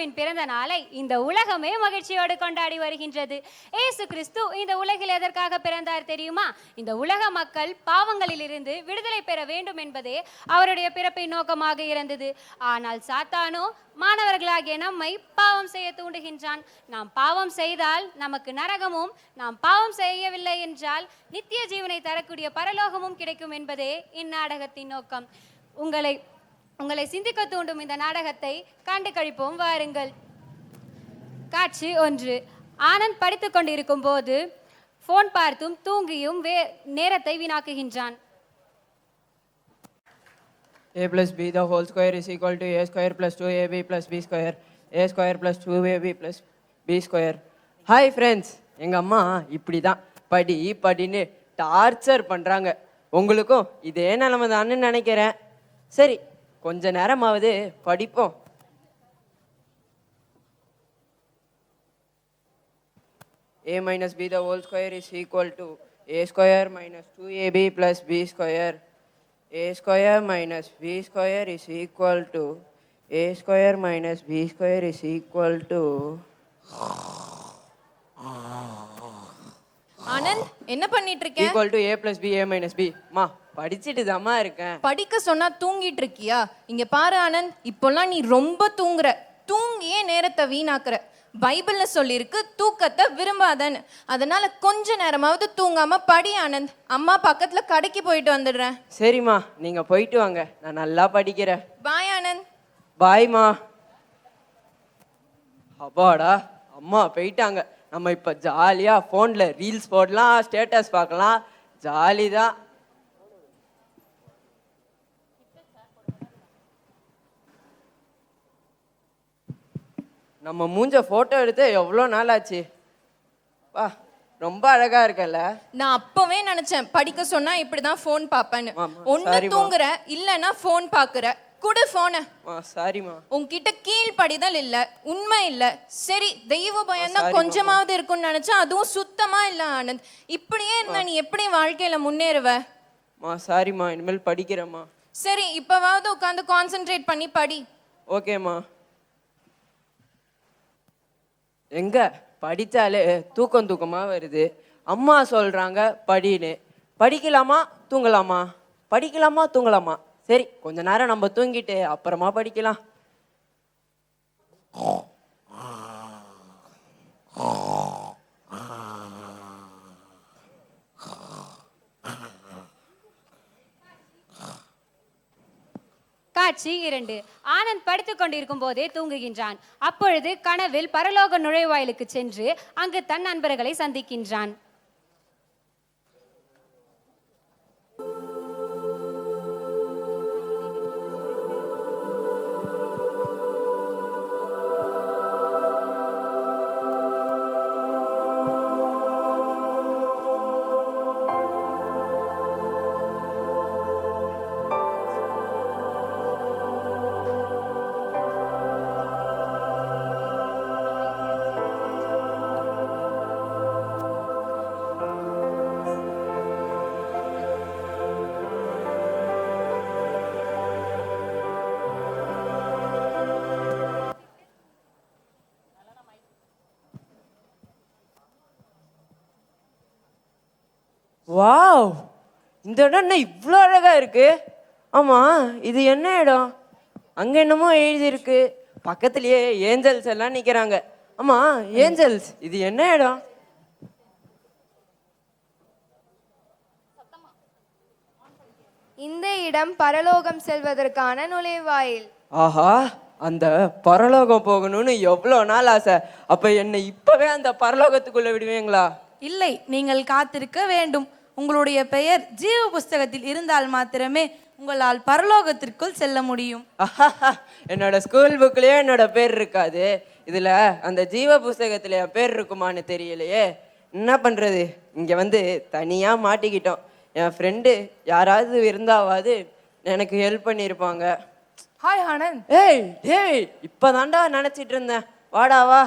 இயேசுவின் பிறந்த நாளை இந்த உலகமே மகிழ்ச்சியோடு கொண்டாடி வருகின்றது. இயேசு கிறிஸ்து இந்த உலகில் எதற்காக பிறந்தார் தெரியுமா? இந்த உலக மக்கள் பாவங்களிலிருந்து விடுதலை பெற வேண்டும் என்பதே அவருடைய பிறப்பின் நோக்கமாக இருந்தது. ஆனால் சாத்தானோ மாணவர்களாகிய நம்மை பாவம் செய்ய தூண்டுகின்றான். நாம் பாவம் செய்தால் நமக்கு நரகமும் நாம் பாவம் செய்யவில்லை என்றால் நித்திய ஜீவனை தரக்கூடிய பரலோகமும் கிடைக்கும் என்பதே இந்நாடகத்தின் நோக்கம். உங்களை உங்களை சிந்திக்க தூண்டும் இந்த நாடகத்தை கண்டு கழிப்போம் வாருங்கள். காட்சி ஒன்று. ஆனந்த் படித்து கொண்டிருக்கும் போது ஃபோன் பார்த்தும் தூங்கியும் வே நேரத்தை வீணாக்குகின்றான். A plus b the whole square is equal to a square plus 2ab plus b square. A square plus 2ab plus b square. Hi friends எங்கள் அம்மா இப்படி தான் படி படின்னு டார்ச்சர் பண்ணுறாங்க உங்களுக்கும் இதே நிலமை தான்னு நினைக்கிறேன். சரி கொஞ்ச நேரமாவது படிப்போம் a minus b the whole square is equal to a square minus 2ab plus b square a square minus b square is equal to a square minus b square is equal to Anand என்ன பண்ணிட்டு இருக்க equal to a plus b a minus b. மா படிச்சிட்டு தாம்மா இருக்கேன். படிக்க சொன்னா தூங்கிட்டு இருக்கியா இங்க பாரு ஆனந்த் இப்போல்லாம் நீ ரொம்ப தூங்குற. தூங்கியே நேரத்தை வீணாக்குற. பைபிள்ல சொல்லியிருக்கு தூக்கத்தை விரும்பாதன்னு. அதனால கொஞ்ச நேரமாவது தூங்காம படி ஆனந்த். அம்மா பக்கத்துல கடைக்கு போயிட்டு வந்துடுறேன். சரிம்மா நீங்கள் போயிட்டு வாங்க. நான் நல்லா படிக்கிறேன். பாய் ஆனந்த். பாய்மா அப்பாடா அம்மா போயிட்டாங்க. நம்ம இப்போ ஜாலியாக ஃபோனில் ரீல்ஸ் போடலாம் ஸ்டேட்டஸ் பார்க்கலாம். ஜாலி தான் நம்ம மூஞ்ச ஃபோட்டோ எடுத்து எவ்வளோ நாள் ஆச்சு வா ரொம்ப அழகா இருக்கல்ல? நான் அப்பவே நினைச்சேன் படிக்க சொன்னா இப்படிதான் ஃபோன் பாப்பேன்னு ஒண்ணு. தூங்குற இல்லைன்னா ஃபோன் பாக்குற குடு போன மா சாரிம்மா. உன்கிட்ட கீழ்ப்படிதல் இல்ல உண்மை இல்ல. சரி தெய்வ பயம். கொஞ்சமாவது இருக்கும்னு நினைச்சா அதுவும் சுத்தமா இல்ல ஆனந்த். இப்படியே இருந்தா நீ எப்படி வாழ்க்கையில முன்னேறுவ? மா சாரிம்மா. இனிமேல் படிக்கிறேம்மா. சரி இப்பவாவது உட்காந்து கான்சென்ட்ரேட் பண்ணி படி. ஓகேம்மா. எங்க? படித்தாலே தூக்கம் தூக்கமாக வருது. அம்மா சொல்கிறாங்க படின்னு. படிக்கலாமா தூங்கலாமா? படிக்கலாமா தூங்கலாமா? சரி கொஞ்ச நேரம் நம்ம தூங்கிட்டு அப்புறமா படிக்கலாம். காட்சி இரண்டு. ஆனந்த் படித்துக் கொண்டிருக்கும் போதே தூங்குகின்றான். அப்பொழுது கனவில் பரலோக நுழைவாயிலுக்கு சென்று அங்கு தன் நண்பர்களை சந்திக்கின்றான். வாவ் இந்த இடம் என்ன இவ்வளோ அழகா இருக்கு. ஆமா இது என்ன இடம்? அங்க என்னமோ எழுதியிருக்கு. பக்கத்துலயே ஏஞ்சல்ஸ் எல்லாம் நிக்கிறாங்க. ஆமா ஏஞ்சல்ஸ் இது என்ன இடம்? இந்த இடம் பரலோகம் செல்வதற்கான நுழைவாயில். ஆஹா அந்த பரலோகம் போகணும்னு எவ்வளோ நாள் ஆசை. அப்ப என்னை இப்பவே அந்த பரலோகத்துக்குள்ள விடுவீங்களா? இல்லை நீங்கள் காத்திருக்க வேண்டும். உங்களுடைய பெயர் ஜீவ புஸ்தகத்தில் இருந்தால் மாத்திரமே உங்களால் பரலோகத்திற்குள் செல்ல முடியும். என்னோட ஸ்கூல் புக்லயே என்னோட பேர் இருக்காது. இதுல அந்த ஜீவ புஸ்தகத்துல பேர் இருக்குமான்னு தெரியலையே. என்ன பண்றது? இங்க வந்து தனியா மாட்டிக்கிட்டோம். என் ஃப்ரெண்டு யாராவது இருந்தாவாது எனக்கு ஹெல்ப் பண்ணியிருப்பாங்க ஹாய் ஆனந்த் ஏய் டேய் இப்பதான்டா நினைச்சிட்டு இருந்தேன். வாடா வா.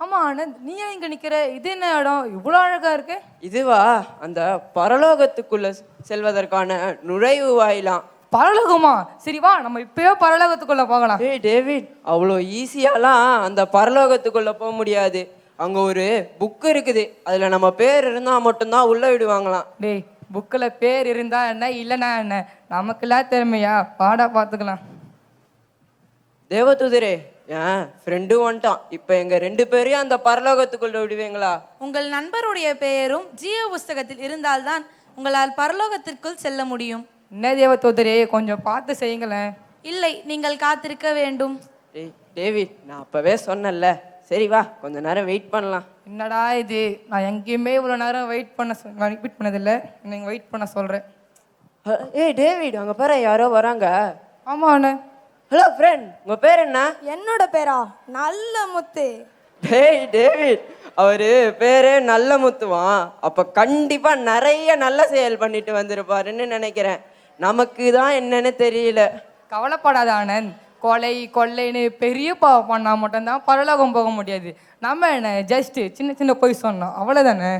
ஆமா ஆனந்த் நீ ஏன் இங்க நிக்கிற? இது என்ன இடம்? இவ்வளோ அழகா இருக்கு. இதுவா? அந்த பரலோகத்துக்குள்ள செல்வதற்கான நுழைவு வாயிலாம். பரலோகமா? சரி வா நம்ம இப்பயே பரலோகத்துக்குள்ள போகலாம். ஏய் டேவிட் அவ்வளோ ஈஸியாலாம் அந்த பரலோகத்துக்குள்ள போக முடியாது. அங்க ஒரு புக் இருக்குது. அதுல நம்ம பேர் இருந்தா மட்டும்தான் உள்ள விடுவாங்களாம். டேய் புக்கில் பேர் இருந்தா என்ன இல்லைன்னா என்ன? நமக்கெல்லாம் திறமையா பாடா பார்த்துக்கலாம். தேவதூதரே ஏன் ஃப்ரெண்டு வந்துட்டான். இப்போ எங்க ரெண்டு பேரையும் அந்த பரலோகத்துக்குள்ள விடுவீங்களா? உங்கள் நண்பருடைய பெயரும் ஜீவ புஸ்தகத்தில் இருந்தால்தான் உங்களால் பரலோகத்திற்குள் செல்ல முடியும். என்ன தேவதூதரே கொஞ்சம் பார்த்து செய்யுங்களேன். இல்லை நீங்கள் காத்திருக்க வேண்டும். டேய் டேவிட் நான் அப்பவே சொன்னேன்ல. சரி வா கொஞ்ச நேரம் வெயிட் பண்ணலாம். என்னடா இது? நான் எங்கேயுமே இவ்வளோ நேரம் வெயிட் பண்ண சொ- நான் வெயிட் பண்ணதில்லை. நீங்கள் வெயிட் பண்ண சொல்கிறேன் ஏய் டேவிட் அங்க பாரு யாரோ வராங்க. ஆமாம் அண்ணே ஹலோ ஃப்ரெண்ட் உங்க பேர் என்ன? என்னோட பேரா? நல்ல முத்து. டேய் டேவிட் அவரு பேரே நல்ல முத்துவான் அப்ப கண்டிப்பா நிறைய நல்ல செயல் பண்ணிட்டு வந்திருப்பாருன்னு நினைக்கிறேன். நமக்கு தான் என்னன்னு தெரியல. கவலைப்படாத ஆனந்த். கொலை கொள்ளைன்னு பெரிய பாவம் பண்ணால் மட்டும்தான் பரலோகம் போக முடியாது. நம்ம என்ன ஜஸ்ட் சின்ன சின்ன பொய் சொன்னோம். அவ்வளோதானே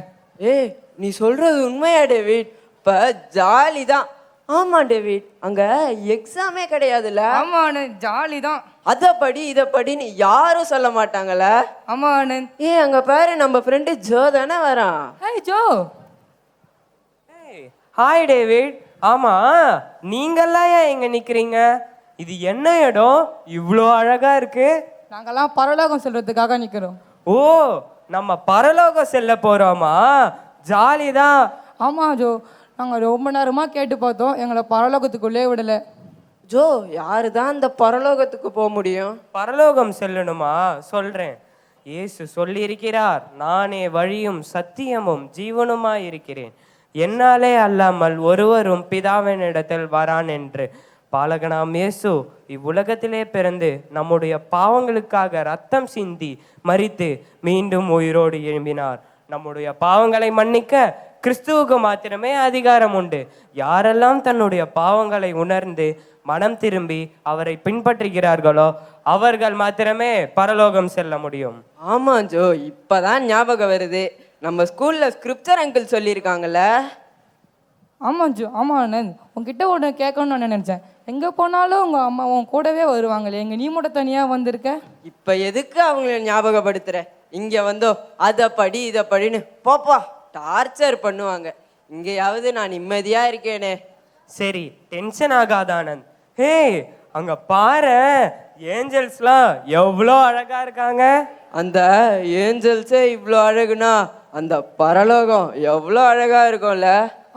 ஏய் நீ சொல்றது உண்மையா டேவிட் இப்ப ஜாலி தான் ஆமா டேவிட். அங்க எக்ஸாமே கிடையாதுல்ல ஆமாம் ஆனந்த் ஜாலி தான் அத படி இத படின்னு யாரும் சொல்ல மாட்டாங்கல்ல ஆமாம் ஆனந்த் ஏய் அங்க பாரு நம்ம ஃப்ரெண்டு ஜோ தானே வரான். ஏய் ஜோ. Hi David. ஆமா நீங்கெல்லாம் ஏன் இங்க நிக்கிறீங்க? இது என்ன இடம்? இவ்வளோ அழகா இருக்கு. நாங்கெல்லாம் பரலோகம் சொல்கிறதுக்காக நிற்கிறோம் ஓ நம்ம பரலோகம் செல்ல போறோமா? ஜாலி தான் ஆமாம் ஜோ. நாங்கள் ரொம்ப நேரமாக கேட்டு பார்த்தோம். எங்களை பரலோகத்துக்குள்ளே விடலை. ஜோ யாரு தான் அந்த பரலோகத்துக்கு போக முடியும்? பரலோகம் செல்லணுமா? சொல்றேன். இயேசு சொல்லியிருக்கிறார் நானே வழியும் சத்தியமும் ஜீவனுமாய் இருக்கிறேன். என்னாலே அல்லாமல் ஒருவரும் பிதாவினிடத்தில் வரான் என்று. பாலகனாம் இயேசு இவ்வுலகத்திலே பிறந்து நம்முடைய பாவங்களுக்காக ரத்தம் சிந்தி மரித்து மீண்டும் உயிரோடு எழும்பினார். நம்முடைய பாவங்களை மன்னிக்க கிறிஸ்துவுக்கு மாத்திரமே அதிகாரம் உண்டு. யாரெல்லாம் தன்னுடைய பாவங்களை உணர்ந்து மனம் திரும்பி அவரை பின்பற்றுகிறார்களோ அவர்கள் மாத்திரமே பரலோகம் செல்ல முடியும். ஆமா ஜோ இப்பதான் ஞாபகம் வருது. நம்ம ஸ்கூல்ல ஸ்கிரிப்சர் அங்கிள் சொல்லியிருக்காங்கல்ல? ஆமாம் ஜோ ஆமாம் ஆனந்த் உங்ககிட்ட ஒன்று கேட்கணும்னு நான் நினச்சேன். எங்கே போனாலும் உங்கள் அம்மா உன் கூடவே வருவாங்களே எங்கள் நீ மட்டும் தனியாக வந்திருக்க? இப்ப எதுக்கு அவங்கள ஞாபகப்படுத்துற? இங்க வந்தோ அத படி இத படின்னு. போப்பா டார்ச்சர் பண்ணுவாங்க. இங்கேயாவது நான் நிம்மதியா இருக்கேனே. சரி டென்ஷன் ஆகாத ஆனந்த். ஹே அங்க பாரு ஏஞ்சல்ஸ்லாம் எவ்வளோ அழகா இருக்காங்க. அந்த ஏஞ்சல்ஸே இவ்வளோ அழகுனா அந்த பரலோகம் எவ்வளோ அழகா இருக்கும்ல.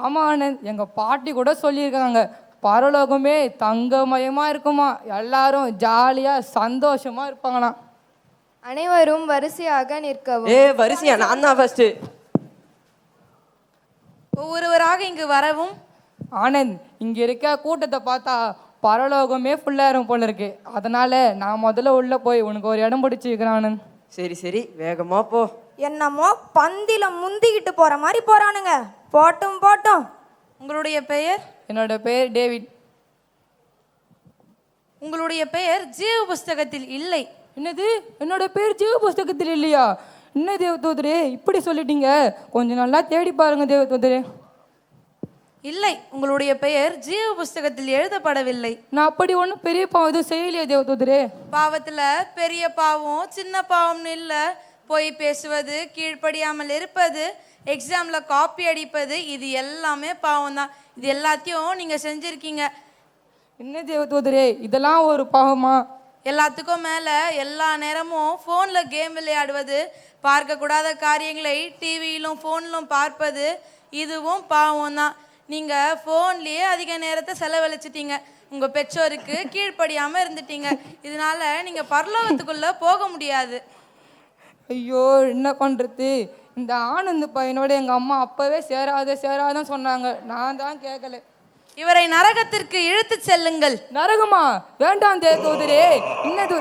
ஆமாம் ஆனந்த் எங்கள் பாட்டி கூட சொல்லியிருக்காங்க. பரலோகமே தங்கமயமாக இருக்குமா. எல்லாரும் ஜாலியாக சந்தோஷமாக இருப்பாங்களாம். அனைவரும் வரிசையாக நிற்கவும். ஏ வரிசையா? நான் தான் ஃபர்ஸ்ட் ஒவ்வொருவராக இங்கு வரவும் ஆனந்த் இங்கே இருக்க கூட்டத்தை பார்த்தா பரலோகமே ஃபுல்லாக இருக்கும் போல இருக்கு. அதனால நான் முதல்ல உள்ளே போய் உனக்கு ஒரு இடம் பிடிச்சி வைக்கிறேன் ஆனந்த். சரி சரி. வேகமா போ. என்னமோ பந்தில முந்திக்கிட்டு போற மாதிரி போறானுங்க. போட்டும் போட்டும். உங்களுடைய பெயர்? என்னோட பெயர் டேவிட். உங்களுடைய பெயர் ஜீவ புஸ்தகத்தில் இல்லை. என்னது? என்னோட பேர் ஜீவ புஸ்தகத்தில் இல்லையா? என்ன தேவதூதரே இப்படி சொல்லிட்டீங்க? கொஞ்சம் நல்லா தேடி பாருங்க தேவதூதரே. இல்லை உங்களுடைய பெயர் ஜீவ புஸ்தகத்தில் எழுதப்படவில்லை. நான் அப்படி ஒன்றும் பெரிய பாவம் எதுவும் செய்யலையே தேவதூதரே. பாவத்துல பெரிய பாவம் சின்ன பாவம்னு இல்ல. பொய் பேசுவது கீழ்ப்படியாமல் இருப்பது எக்ஸாம்ல காப்பி அடிப்பது இது எல்லாமே பாவம் தான் இது எல்லாத்தையும் நீங்க செஞ்சிருக்கீங்க. என்ன தேவதூதரே இதெல்லாம் ஒரு பாவமா? எல்லாத்துக்கும் மேலே எல்லா நேரமும் ஃபோனில் கேம் விளையாடுவது பார்க்கக்கூடாத காரியங்களை டிவியிலும் ஃபோன்லும் பார்ப்பது இதுவும் பாவம் தான் நீங்கள் ஃபோன்லேயே அதிக நேரத்தை செலவழிச்சிட்டீங்க. உங்கள் பெற்றோருக்கு கீழ்ப்படியாமல் இருந்துட்டீங்க. இதனால நீங்கள் பரலோகத்துக்குள்ளே போக முடியாது. ஐயோ என்ன பண்ணுறது இந்த ஆனந்த் பையனோட எங்கள் அம்மா அப்போவே சேராத சேராதான் சொன்னாங்க. நான் தான் கேட்கல இவரை நரகத்திற்கு இழுத்துச் செல்லுங்கள். நரகமா? வேண்டாம் தேவதூதரே என்ன தூ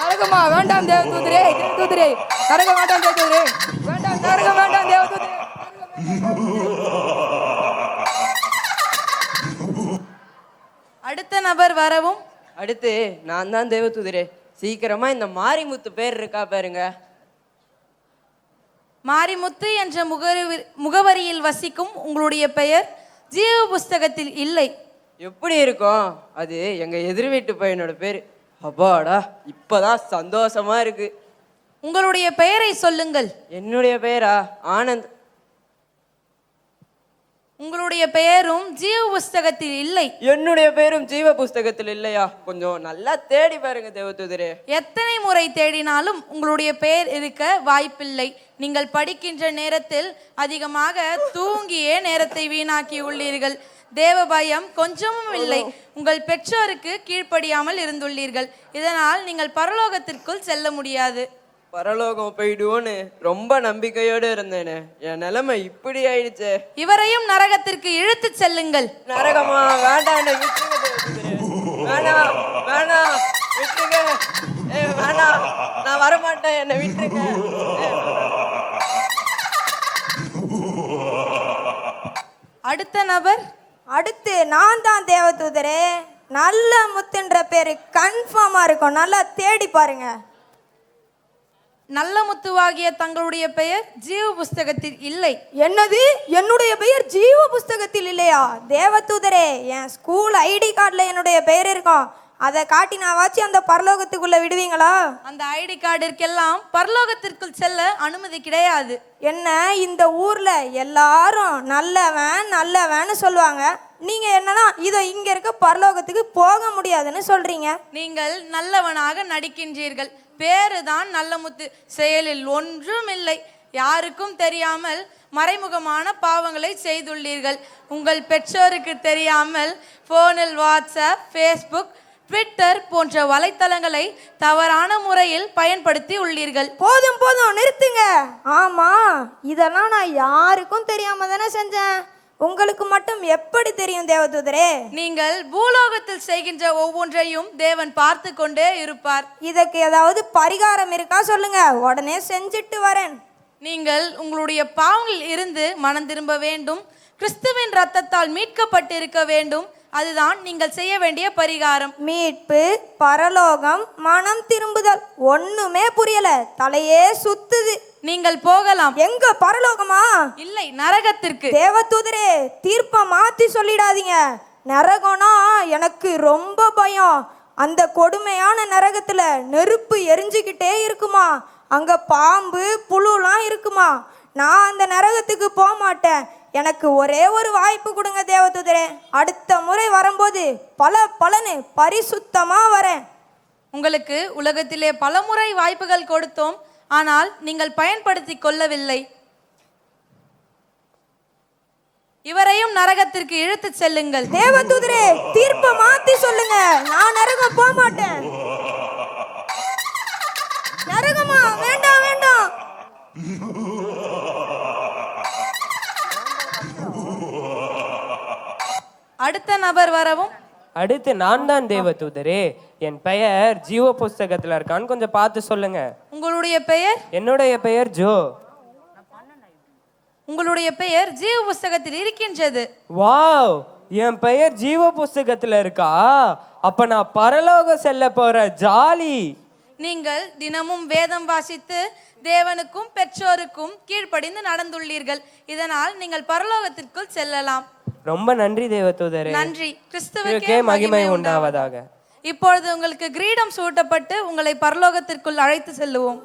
நரகமா? வேண்டாம் தேவதூதரே தேவதூதரே நரகம் வேண்டாம் தேவதூதரே வேண்டாம் நரகம் வேண்டாம் தேவதூதரே அடுத்த நபர் வரவும். அடுத்து நான் தான் தேவதூதரே சீக்கிரமா இந்த மாரிமுத்து பேர் இருக்கா பாருங்க. மாரிமுத்து என்ற முகவரி முகவரியில் வசிக்கும் உங்களுடைய பெயர்? ஜீவ புஸ்தகத்தில் இல்லை. எப்படி இருக்கும்? அது எங்க எதிர் வீட்டு பையனோட பேரு. அப்பாடா இப்பதான் சந்தோஷமா இருக்கு. உங்களுடைய பெயரை சொல்லுங்கள். என்னுடைய பெயரா? ஆனந்த். உங்களுடைய பெயரும் ஜீவ புஸ்தகத்தில் இல்லை. என்னுடைய பேரும் ஜீவ புஸ்தகத்தில் இல்லையா? கொஞ்சம் நல்லா தேடி பாருங்க தேவதூதரே. எத்தனை முறை தேடினாலும் உங்களுடைய பெயர் இருக்க வாய்ப்பில்லை. நீங்கள் படிக்கின்ற நேரத்தில் அதிகமாக தூங்கியே நேரத்தை வீணாக்கி உள்ளீர்கள். தேவ பயம் கொஞ்சமும் இல்லை. உங்கள் பெற்றோருக்கு கீழ்ப்படியாமல் இருந்துள்ளீர்கள். இதனால் நீங்கள் பரலோகத்திற்குள் செல்ல முடியாது. பரலோகம் போயிடுவோன்னு ரொம்ப நம்பிக்கையோடு இருந்தேனே. என் நிலைமை இப்படி ஆயிடுச்சே. இவரையும் நரகத்திற்கு இழுத்துச் செல்லுங்கள். நரகமா? வேண்டாம். வேணாம் வேணாம் விட்டுருங்க. ஏ வேணாம் நான் வரமாட்டேன் என்னை விட்டுருங்க. அடுத்த நபர் அடுத்து நான் தான் தேவதூதரே. நல்ல முத்துன்ற பேரு கன்ஃபார்மா இருக்கும். நல்லா தேடி பாருங்க. நல்ல முத்துவாகிய தங்களுடைய பெயர் ஜீவ புஸ்தகத்தில் இல்லை. என்னது? என்னுடைய பெயர் ஜீவ புஸ்தகத்தில் இல்லையா? தேவதூதரே என் ஸ்கூல் ஐடி கார்டில் என்னுடைய பெயர் இருக்கும் அதை காட்டினாவாச்சும் அந்த பரலோகத்துக்குள்ள விடுவீங்களா? அந்த ஐடி கார்டிற்கெல்லாம் பரலோகத்திற்குள் செல்ல அனுமதி கிடையாது. என்ன இந்த ஊர்ல எல்லாரும் நல்லவன் நல்லவன்னு சொல்லுவாங்க. நீங்க என்னன்னா இதோ இங்க இருக்க பரலோகத்துக்கு போக முடியாதுன்னு சொல்றீங்க. நீங்கள் நல்லவனாக நடிக்கின்றீர்கள். பேரு தான் நல்ல முத்து. செயலில் ஒன்றும் இல்லை யாருக்கும் தெரியாமல் மறைமுகமான பாவங்களை செய்துள்ளீர்கள். உங்கள் பெற்றோருக்கு தெரியாமல் போனில் வாட்ஸ்அப் ஃபேஸ்புக் ட்விட்டர் போன்ற வலைத்தளங்களை தவறான முறையில் பயன்படுத்தி உள்ளீர்கள். போதும் போதும் நிறுத்துங்க. ஆமா இதெல்லாம் நான் யாருக்கும் தெரியாம தானே செஞ்சேன். உங்களுக்கு மட்டும் எப்படி தெரியும் தேவதூதரே? நீங்கள் பூலோகத்தில் செய்கின்ற ஒவ்வொன்றையும் தேவன் பார்த்து கொண்டே இருப்பார். இதுக்கு ஏதாவது பரிகாரம் இருக்கா சொல்லுங்க. உடனே செஞ்சுட்டு வரேன். நீங்கள் உங்களுடைய பாவங்களில் இருந்து மனம் திரும்ப வேண்டும். கிறிஸ்துவின் ரத்தத்தால் மீட்கப்பட்டிருக்க வேண்டும். அதுதான் நீங்கள் செய்ய வேண்டிய பரிகாரம். மீட்பு பரலோகம் மனம் திரும்புதல். ஒண்ணுமே புரியல. தலையே சுத்துது. நீங்கள் போகலாம். எங்க பரலோகமா? இல்லை நரகத்திற்கு. தேவதூதரே தீர்ப்பை மாத்தி சொல்லிடாதீங்க. நரகம்னா எனக்கு ரொம்ப பயம். அந்த கொடுமையான நரகத்துல நெருப்பு எரிஞ்சுக்கிட்டே இருக்குமா? அங்க பாம்பு புழுலாம் இருக்குமா? நான் அந்த நரகத்துக்கு போக மாட்டேன். எனக்கு ஒரே ஒரு வாய்ப்பு கொடுங்க தேவதூதரே. அடுத்த முறை வரும்போது பல பலனு பரிசுத்தமா வரேன். உங்களுக்கு உலகத்திலே பலமுறை வாய்ப்புகள் கொடுத்தோம். ஆனால் நீங்கள் பயன்படுத்தி கொள்ளவில்லை. இவரையும் நரகத்திற்கு இழுத்துச் செல்லுங்கள். தேவதூதரே தீர்ப்பை மாத்தி சொல்லுங்க. நான் நரகம் போக மாட்டேன் நரகமா? வேண்டாம் வேண்டாம். அடுத்த நபர் வரவும். அடுத்து நான் தான் தேவதூதரே. என் பெயர் ஜீவ புஸ்தகத்துல இருக்கான்னு கொஞ்சம் பார்த்து சொல்லுங்க. உங்களுடைய பெயர்? என்னுடைய பெயர் ஜோ. உங்களுடைய பெயர் ஜீவ புஸ்தகத்தில் இருக்கின்றது. வாவ்! என் பெயர் ஜீவ புஸ்தகத்துல இருக்கா? அப்ப நான் பரலோகம் செல்ல போற ஜாலி. நீங்கள் தினமும் வேதம் வாசித்து தேவனுக்கும் பெற்றோருக்கும் கீழ்ப்படிந்து நடந்துள்ளீர்கள். இதனால் நீங்கள் பரலோகத்திற்குள் செல்லலாம். ரொம்ப நன்றி தேவதூதரே நன்றி. கிறிஸ்துவுக்கே மகிமை உண்டாவதாக. இப்பொழுது உங்களுக்கு கிரீடம் சூட்டப்பட்டு உங்களை பரலோகத்திற்குள் அழைத்து செல்லுவோம்.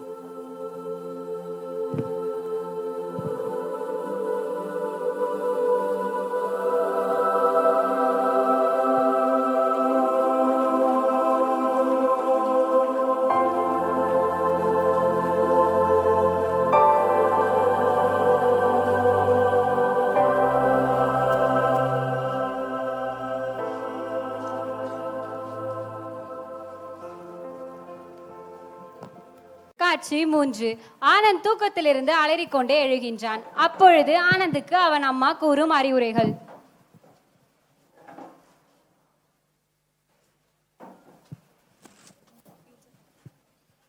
காட்சி மூன்று. ஆனந்த் தூக்கத்திலிருந்து அலறிக்கொண்டே எழுகின்றான். அப்பொழுது ஆனந்துக்கு அவன் அம்மா கூறும் அறிவுரைகள்.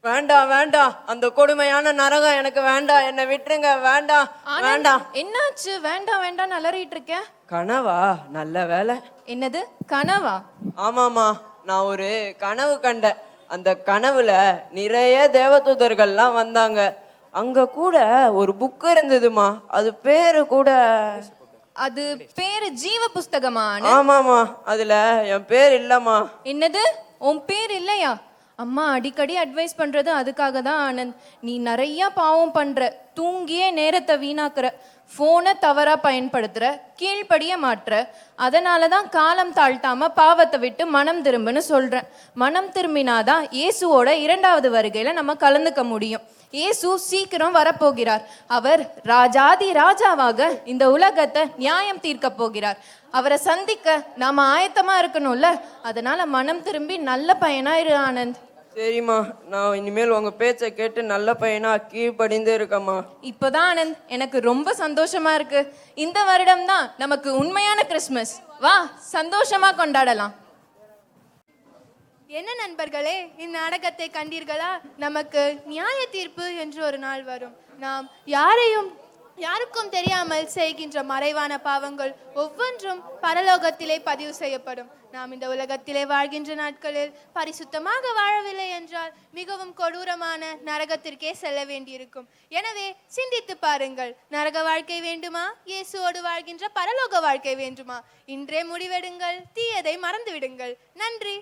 வேண்டாம் வேண்டாம் அந்த கொடுமையான நரகம் எனக்கு வேண்டாம் என்னை விட்டுருங்க. வேண்டாம் வேண்டாம் என்னாச்சு? வேண்டாம் வேண்டாம் அலறிட்டு இருக்க? கனவா? நல்ல வேலை. என்னது? கனவா? ஆமாமா நான் ஒரு கனவு கண்டேன். அந்த கனவுல நிறைய தேவதூதர்கள்லாம் வந்தாங்க. அங்க கூட ஒரு புக் இருந்ததுமா? அது பேரு கூட அது பேரு ஜீவ புஸ்தகமா ஆமாம்மா அதுல என் பேர் இல்லம்மா. என்னது? உன் பேர் இல்லையா? அம்மா அடிக்கடி அட்வைஸ் பண்றது அதுக்காக தான் ஆனந்த். நீ நிறைய பாவம் பண்ற. தூங்கியே நேரத்தை வீணாக்குற. ஃபோனை தவறாக பயன்படுத்துகிற கீழ்ப்படிய மாற்ற அதனால தான் காலம் தாழ்த்தாமல் பாவத்தை விட்டு மனம் திரும்புன்னு சொல்கிறேன் மனம் திரும்பினாதான் இயேசுவோட இரண்டாவது வருகையில் நம்ம கலந்துக்க முடியும். இயேசு சீக்கிரம் வரப்போகிறார். அவர் ராஜாதி ராஜாவாக இந்த உலகத்தை நியாயம் தீர்க்க போகிறார். அவரை சந்திக்க நாம் ஆயத்தமாக இருக்கணும்ல? அதனால் மனம் திரும்பி நல்ல பயனாயிரு இரு ஆனந்த். சரிம்மா நான் இனிமேல் உங்க பேச்சை கேட்டு நல்ல பையனா கீழ்ப்படிந்து இருக்கம்மா. இப்போதான் ஆனந்த் எனக்கு ரொம்ப சந்தோஷமா இருக்கு. இந்த வருடம் தான் நமக்கு உண்மையான கிறிஸ்மஸ். வா சந்தோஷமா கொண்டாடலாம். என்ன நண்பர்களே இந்நாடகத்தை கண்டீர்களா? நமக்கு நியாய தீர்ப்பு என்று ஒரு நாள் வரும். நாம் யாரையும் யாருக்கும் தெரியாமல் செய்கின்ற மறைவான பாவங்கள் ஒவ்வொன்றும் பரலோகத்திலே பதிவு செய்யப்படும். நாம் இந்த உலகத்திலே வாழ்கின்ற நாட்களில் பரிசுத்தமாக வாழவில்லை என்றால் மிகவும் கொடூரமான நரகத்திற்கே செல்ல வேண்டியிருக்கும். எனவே சிந்தித்து பாருங்கள் நரக வாழ்க்கை வேண்டுமா? இயேசுவோடு வாழ்கின்ற பரலோக வாழ்க்கை வேண்டுமா? இன்றே முடிவெடுங்கள் தீயதை மறந்துவிடுங்கள். நன்றி.